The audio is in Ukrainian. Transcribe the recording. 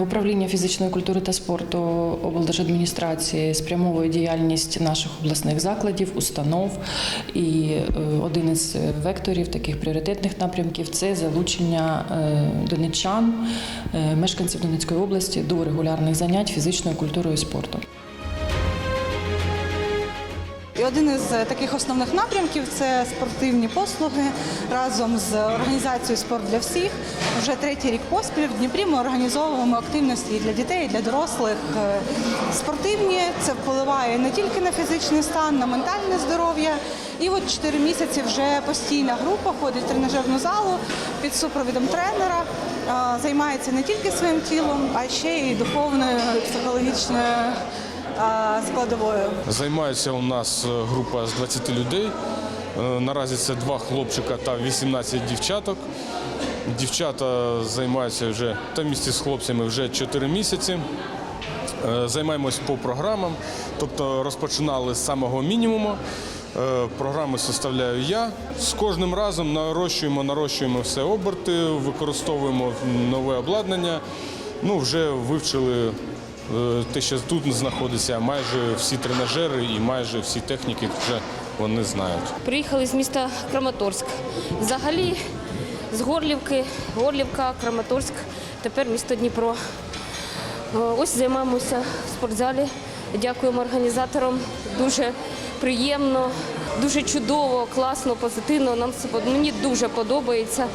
Управління фізичної культури та спорту облдержадміністрації спрямовує діяльність наших обласних закладів, установ. І е, один із векторів таких пріоритетних напрямків це залучення е, донеччан, е, мешканців Донецької області до регулярних занять фізичною культурою і спортом. І один із е, таких основних напрямків це спортивні послуги разом з організацією Спорт для всіх. Вже третій рік поспіль в Дніпрі ми організовуємо активності і для дітей, для дорослих. Е, Спортивні це впливає не тільки на фізичний стан, на ментальне здоров'я. І от 4 місяці вже постійна група ходить в тренажерну залу під супровідом тренера. Е, Займається не тільки своїм тілом, а ще й духовною, психологічною складовою. Займається у нас е, група з 20 людей. Е, Наразі це два хлопчика та 18 дівчаток. Дівчата займаються вже та місці з хлопцями вже 4 місяці. Е, Займаємось по програмам, тобто розпочинали з самого мінімуму. Програми составляю я. З кожним разом нарощуємо, нарощуємо все оберти, використовуємо нове обладнання. Ну, вже вивчили те, що тут знаходиться, майже всі тренажери і майже всі техніки вже вони знають. Приїхали з міста Краматорськ. Взагалі з Горлівки, Горлівка, Краматорськ, тепер місто Дніпро. Е, Ось займаємося в спортзалі. Дякуємо організаторам. Дуже приємно, дуже чудово, класно, позитивно. Нам под- мені дуже подобається.